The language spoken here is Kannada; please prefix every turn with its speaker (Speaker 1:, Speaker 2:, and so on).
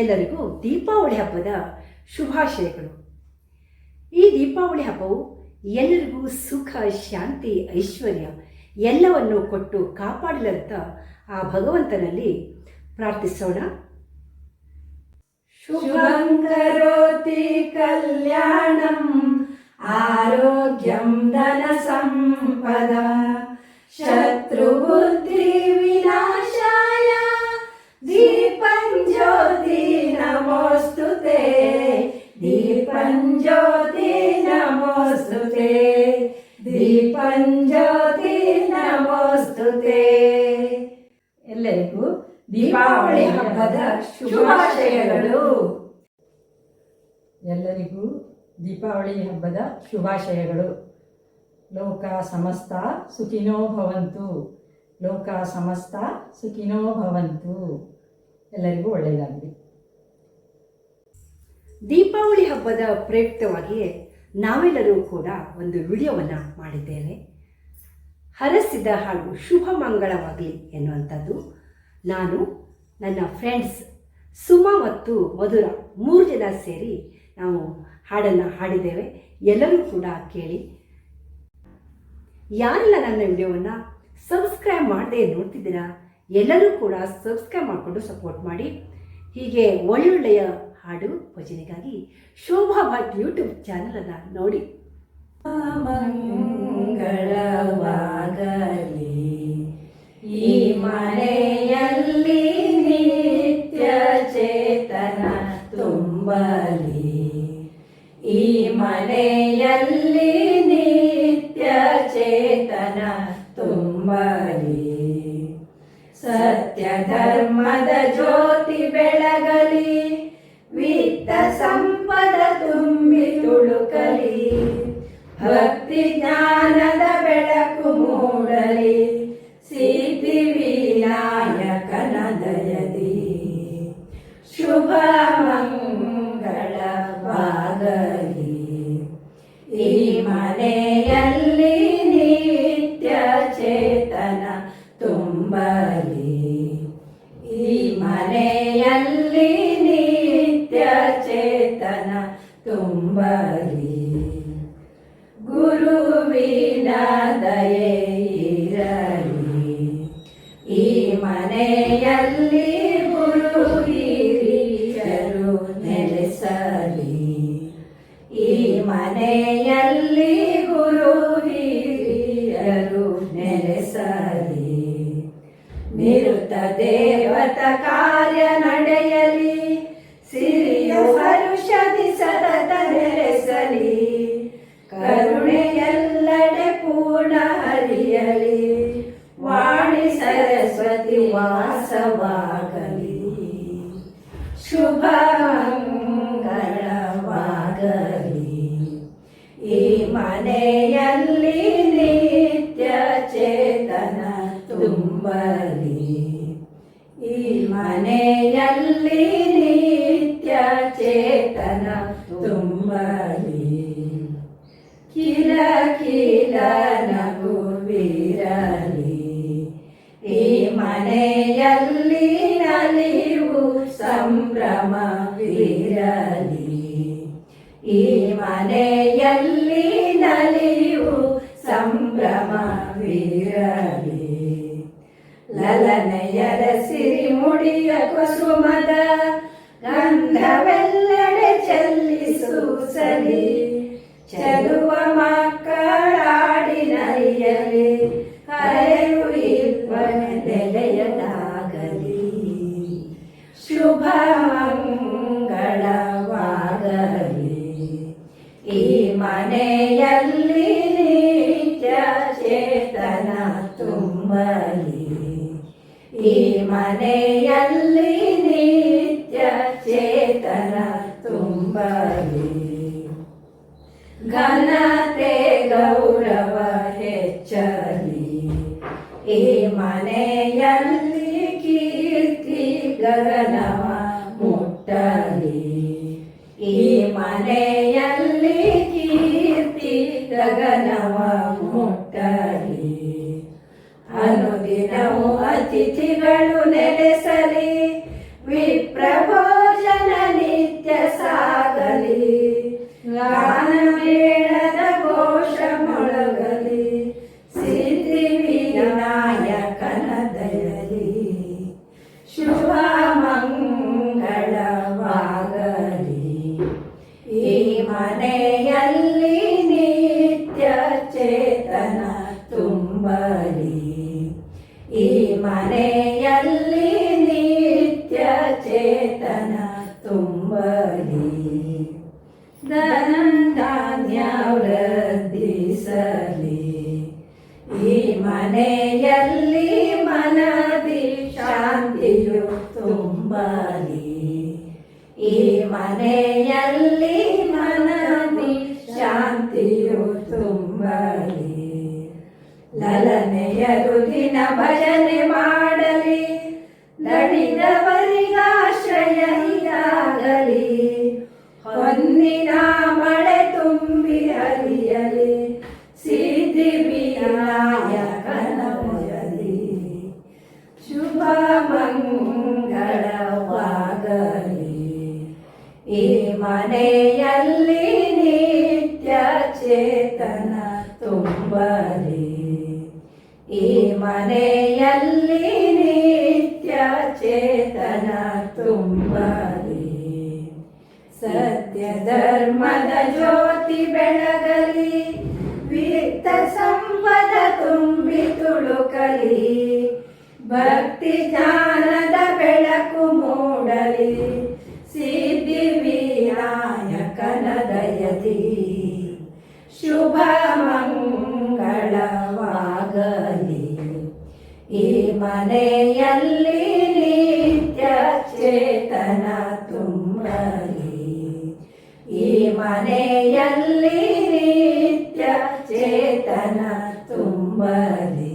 Speaker 1: ಎಲ್ಲರಿಗೂ ದೀಪಾವಳಿ ಹಬ್ಬದ ಶುಭಾಶಯಗಳು. ಈ ದೀಪಾವಳಿ ಹಬ್ಬವು ಎಲ್ಲರಿಗೂ ಸುಖ, ಶಾಂತಿ, ಐಶ್ವರ್ಯ ಎಲ್ಲವನ್ನು ಕೊಟ್ಟು ಕಾಪಾಡಲಂತ ಆ ಭಗವಂತನಲ್ಲಿ ಪ್ರಾರ್ಥಿಸೋಣ.
Speaker 2: ಶುಭಂಕರೋತಿ ಕಲ್ಯಾಣಂ ಆರೋಗ್ಯಂ ಧನ ಸಂಪದ ಶತ್ರುಬುದ್ಧಿ ಪಂಚೋತಿ ನಮೋಸ್ತುತೆ. ಎಲ್ಲರಿಗೂ ದೀಪಾವಳಿ ಹಬ್ಬದ ಶುಭಾಶಯಗಳು.
Speaker 3: ಎಲ್ಲರಿಗೂ ದೀಪಾವಳಿ ಹಬ್ಬದ ಶುಭಾಶಯಗಳು. ಲೋಕ ಸಮಸ್ತ ಸುಖಿನೋ ಭವಂತು. ಲೋಕ ಸಮಸ್ತ ಸುಖಿನೋ ಭವಂತು. ಎಲ್ಲರಿಗೂ ಒಳ್ಳೆಯದಾಗಲಿ.
Speaker 1: ದೀಪಾವಳಿ ಹಬ್ಬದ ಪ್ರಯುಕ್ತವಾಗಿಯೇ ನಾವೆಲ್ಲರೂ ಕೂಡ ಒಂದು ವಿಡಿಯೋವನ್ನು ಮಾಡಿದ್ದೇವೆ. ಹರಸಿದ ಹಾಡು ಶುಭ ಮಂಗಳವಾಗಲಿ ಎನ್ನುವಂಥದ್ದು. ನಾನು, ನನ್ನ ಫ್ರೆಂಡ್ಸ್ ಸುಮಾ ಮತ್ತು ಮಧುರ ಮೂರು ಜನ ಸೇರಿ ನಾವು ಹಾಡನ್ನು ಹಾಡಿದ್ದೇವೆ. ಎಲ್ಲರೂ ಕೂಡ ಕೇಳಿ. ಯಾರೆಲ್ಲ ನನ್ನ ವಿಡಿಯೋವನ್ನು ಸಬ್ಸ್ಕ್ರೈಬ್ ಮಾಡದೆ ನೋಡ್ತಿದ್ದೀರಾ, ಎಲ್ಲರೂ ಕೂಡ ಸಬ್ಸ್ಕ್ರೈಬ್ ಮಾಡಿಕೊಂಡು ಸಪೋರ್ಟ್ ಮಾಡಿ. ಹೀಗೆ ಒಳ್ಳೊಳ್ಳೆಯ ಹಾಡು ಭಜನೆಗಾಗಿ ಶೋಭಾ ಭಟ್ ಯೂಟ್ಯೂಬ್ ಚಾನಲನ್ನು ನೋಡಿ.
Speaker 2: ಮಂಗಳವಾಗಲಿ. ಈ ಮನೆಯಲ್ಲಿ ನಿತ್ಯ ಚೇತನ ತುಂಬಲಿ. ಈ ಮನೆಯಲ್ಲಿ ನಿತ್ಯ ಚೇತನ ತುಂಬಲಿ. ಸತ್ಯ ಧರ್ಮದ ಜ್ಯೋತಿ ಬೆಳಗಲಿ. ವಿತ್ತ ಸಂಪದ ತುಂಬಿ ತುಳುಕಲಿ. ಭಕ್ತಿ ಜ್ಞಾನದ ಬೆಳಕು ಮನೆಯಲ್ಲಿ ಗುರು ಹಿರಿಯರು ನೆಲೆಸಲಿ. ಈ ಮನೆಯಲ್ಲಿ ಗುರು ಹಿರಿಯರು ನೆಲೆಸಲಿ. ನಿರುತ ದೇವತ ಕಾರ್ಯ ನಡೆಯಲಿ. ಮನೆಯಲ್ಲಿ ನಿತ್ಯ ಚೇತನ ತುಂಬಲಿ. ಈ ಮನೆಯಲ್ಲಿ ಲಲನೆಯರ ಸಿರಿ ಮುಡಿಯ ಕುಸುಮದ, ಗಂಧವೆಲ್ಲೆಡೆ ಚೆಲ್ಲಿಸೂಸಲಿ. ಚಲುವ ಮಕ್ಕಳಾಡಿನರಿಯಲಿ ಕರೆಯು ಇಬ್ಬನ ನೆಲೆಯದಾಗಲಿ ಶುಭ ಮಂಗಳವಾಗಲಿ. ಈ ಮನೆಯಲ್ಲಿ ಚೇತನ ತುಂಬಲಿ. ಈ ಮನೆಯಲ್ಲಿ ನಿತ್ಯ ಚೇತನ ತುಂಬಲಿ. ಘನತೆ ಗೌರವ ಹೆಚ್ಚಲಿ. ಈ ಮನೆಯಲ್ಲಿ ಕೀರ್ತಿ ಗಗನವ ಮುಟ್ಟಲಿ. ಈ ಮನೆಯಲ್ಲಿ ಅನುದಿನವು ಅತಿಥಿಗಳು ನೆಲೆಸಲಿ ವಿಪ್ರಭೋಜನ ಭಜನ ನಿತ್ಯ ಸಾಗಲಿ ಗಾನಮೇಳದ ಘೋಷ ಮೊಳಗಲಿ ಸಿದ್ಧಿ ವಿನಾಯಕನ ದಯಲಿ. ಈ ಮನೆಯಲ್ಲಿ ನಿತ್ಯ ಚೇತನ ತುಂಬಲಿ. ಧನಧಾನ್ಯ ವೃದ್ಧಿಸಲಿ. ಈ ಮನೆಯಲ್ಲಿ ಮನದಿ ಶಾಂತಿಯು ತುಂಬಲಿ. ಈ ಮನೆಯಲ್ಲಿ ಲಲನೆಯರು ದಿನ ಭಜನೆ ಮಾಡಲಿ ದಣಿದವರಿಗಾಶ್ರಯ ಇದಾಗಲಿ. ಹೊನ್ನಿನ ಮಳೆ ತುಂಬಿ ಹರಿಯಲಿ, ಸಿದ್ಧಿ ವಿನಾಯಕನ ಭಜಲಿ ಶುಭ ಮಂಗಳವಾಗಲಿ. ಈ ಮನೆಯಲ್ಲಿ ನಿತ್ಯ ಚೇತನ ತುಂಬಲಿ. ಈ ಮನೆಯಲ್ಲಿ ನಿತ್ಯ ಚೇತನ ತುಂಬಲಿ. ಸತ್ಯ ಧರ್ಮದ ಜ್ಯೋತಿ ಬೆಳಗಲಿ, ವಿತ್ತ ಸಂಪದ ತುಂಬಿ ತುಳುಕಲಿ. ಭಕ್ತಿ ಜ್ಞಾನದ ಬೆಳಕು ಮೂಡಲಿ, ಸಿದ್ಧಿ ವಿನಾಯಕನ ದಯದಿ ಶುಭ ಮಂಗಳವಾಗಲಿ ಈ ಮನೆಯಲ್ಲಿ ನಿತ್ಯ ಚೇತನ ತುಂಬಲಿ. ಈ ಮನೆಯಲ್ಲಿ ನಿತ್ಯ ಚೇತನ ತುಂಬಲಿ.